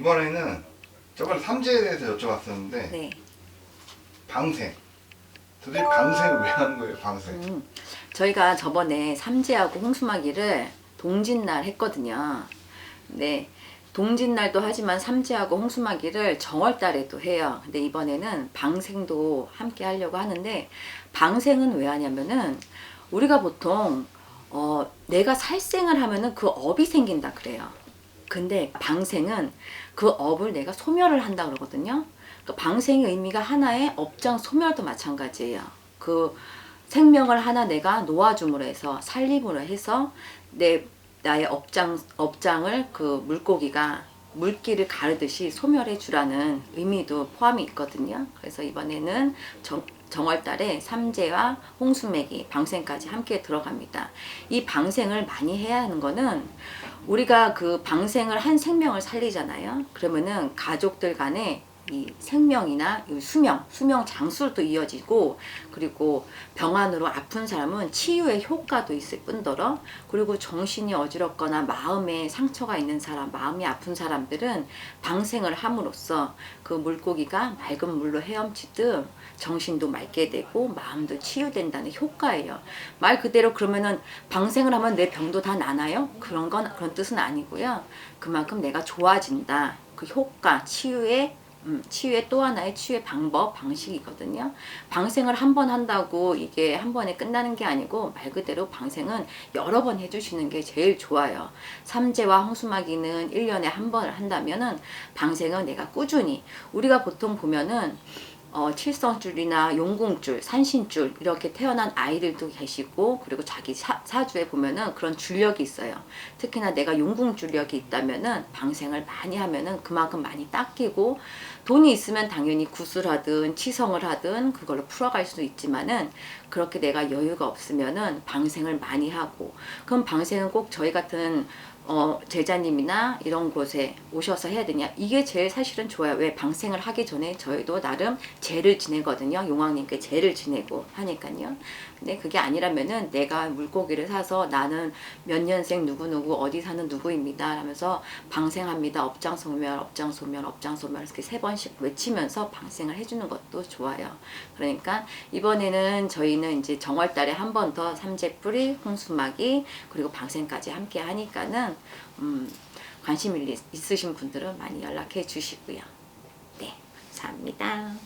이번에는 저번에 삼재에 대해서 여쭤봤었는데 네. 방생. 도대체 방생을 왜 하는 거예요? 방생. 음, 저희가 저번에 삼재하고 홍수마기를 동짓날 했거든요. 네. 동짓날도 하지만 삼재하고 홍수마기를 정월달에도 해요. 근데 이번에는 방생도 함께 하려고 하는데 방생은 왜 하냐면은 우리가 보통 어, 내가 살생을 하면은 그 업이 생긴다 그래요. 근데 방생은 그 업을 내가 소멸을 한다 그러거든요. 그 방생의 의미가 하나의 업장 소멸도 마찬가지예요. 그 생명을 하나 내가 놓아줌으로 해서 살림으로 해서 내 나의 업장 업장을 그 물고기가 물기를 가르듯이 소멸해 주라는 의미도 포함이 있거든요. 그래서 이번에는 정, 정월달에 삼재와 홍수매기 방생까지 함께 들어갑니다. 이 방생을 많이 해야 하는 거는 우리가 그 방생을 한 생명을 살리잖아요. 그러면은 가족들 간에 이 생명이나 이 수명, 수명 장수도 이어지고 그리고 병안으로 아픈 사람은 치유의 효과도 있을 뿐더러 그리고 정신이 어지럽거나 마음에 상처가 있는 사람, 마음이 아픈 사람들은 방생을 함으로써 그 물고기가 맑은 물로 헤엄치듯 정신도 맑게 되고 마음도 치유된다는 효과예요. 말 그대로 그러면은 방생을 하면 내 병도 다 나나요? 그런 건 그런 뜻은 아니고요. 그만큼 내가 좋아진다. 그 효과, 치유의 음, 치유의 또 하나의 치유의 방법, 방식이거든요. 방생을 한 번 한다고 이게 한 번에 끝나는 게 아니고 말 그대로 방생은 여러 번 해주시는 게 제일 좋아요. 삼재와 홍수마기는 1년에 한 번을 한다면은 방생은 내가 꾸준히 우리가 보통 보면은 어, 칠성줄이나 용궁줄, 산신줄 이렇게 태어난 아이들도 계시고 그리고 자기 사, 사주에 보면은 그런 줄력이 있어요. 특히나 내가 용궁줄력이 있다면은 방생을 많이 하면은 그만큼 많이 닦이고 돈이 있으면 당연히 구슬하든 치성을 하든 그걸로 풀어갈 수도 있지만은 그렇게 내가 여유가 없으면은 방생을 많이 하고 그럼 방생은 꼭 저희 같은 어, 제자님이나 이런 곳에 오셔서 해야 되냐 이게 제일 사실은 좋아요 왜 방생을 하기 전에 저희도 나름 제를 지내거든요. 용왕님께 제를 지내고 하니까요. 근데 그게 아니라면은 내가 물고기를 사서 나는 몇 년생 누구누구 어디 사는 누구입니다. 하면서 방생합니다. 업장소멸 업장소멸 업장소멸 이렇게 세 번씩 외치면서 방생을 해주는 것도 좋아요. 그러니까 이번에는 저희는 이제 정월달에 한 번 더 삼재뿌리 홍수막이 그리고 방생까지 함께 하니까는 음, 관심 있으신 분들은 많이 연락해 주시고요. 네 감사합니다.